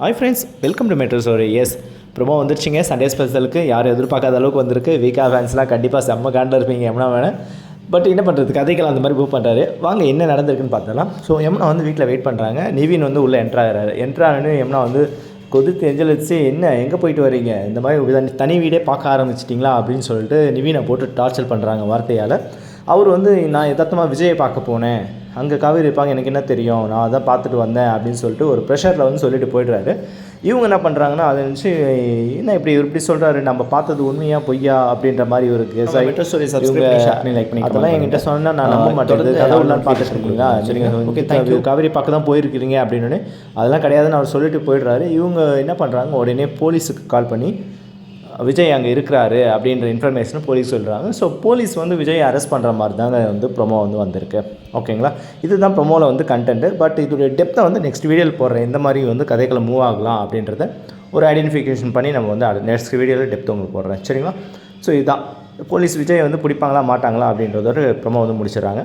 Hi friends welcome to metro stories promo வந்துருச்சுங்க. Sunday ஸ்பெஷலுக்கு யாரும் எதிர்பார்க்காத அளவுக்கு வந்திருக்கு. வீக்கா ஃபேன்ஸ்லாம் கண்டிப்பாக செம்ம காண்டில் இருப்பீங்க எம்னா வேணும் பட் என்ன பண்ணுறது கதைகள் அந்த மாதிரி மூவ் பண்ணுறாரு வாங்க என்ன நடந்திருக்குன்னு பார்த்தலாம் ஸோ எம்னா வந்து வீட்டில் வெயிட் பண்ணுறாங்க நிவின் வந்து உள்ளே என்ட்ராகிறாரு என்ட்ரானு எம்னா வந்து கொதித்து எஞ்சல் வச்சு என்ன? எங்கே போயிட்டு வரீங்க? இந்த மாதிரி தனி- வீடே பார்க்க ஆரம்பிச்சிட்டிங்களா? அப்படின்னு சொல்லிட்டு நிவினை போட்டு டார்ச்சர் பண்ணுறாங்க வார்த்தையால். அவர் வந்து நான் எதார்த்தமாக விஜயை பார்க்க போனேன். அங்கே காவேரி இருப்பாங்க எனக்கு என்ன தெரியும்? நான் அதான் பார்த்துட்டு வந்தேன் அப்படின்னு சொல்லிட்டு ஒரு ப்ரெஷரில் வந்து சொல்லிட்டு போயிடுறாரு. இவங்க என்ன பண்ணுறாங்கன்னா அதை நினச்சி என்ன இப்படி இவர் இப்படி சொல்கிறாரு நம்ம பார்த்தது உண்மையா பொய்யா அப்படின்ற மாதிரி comment அதெல்லாம் என்கிட்ட சொன்னால் நான் நம்ப மாட்டேன். notification பார்த்துட்டு இருக்கீங்களா? கொடுங்க. சரிங்க. Okay, okay you. காவேரி பக்கம் தான் போயிருக்கிறீங்க அப்படின்னு. அதெல்லாம் கிடையாதுன்னு அவர் சொல்லிட்டு போயிடுறாரு. இவங்க என்ன பண்ணுறாங்க உடனே போலீஸுக்கு கால் பண்ணி விஜய் அங்கே இருக்கிறாரு அப்படின்ற இன்ஃபர்மேஷனும் போலீஸ் சொல்கிறாங்க ஸோ போலீஸ் வந்து விஜய் அரெஸ்ட் பண்ணுற மாதிரி தாங்க வந்து ப்ரொமோ வந்து வந்திருக்கு. ஓகேங்களா இதுதான் ப்ரொமோவில் வந்து கண்டென்ட்டு பட் இதோடைய டெப்த்தை வந்து நெக்ஸ்ட் வீடியோவில் போடுறேன். எந்த மாதிரி வந்து கதைகளை மூவ் ஆகலாம் அப்படின்றத ஒரு ஐடென்டிஃபிகேஷன் பண்ணி நம்ம வந்து நெக்ஸ்ட் வீடியோவில் டெப்த் உங்களுக்கு போடுறேன். சரிங்களா? ஸோ இதுதான் போலீஸ் விஜய் வந்து பிடிப்பாங்களா மாட்டாங்களா அப்படின்றத ஒரு ப்ரொமோ வந்து முடிச்சிடுறாங்க.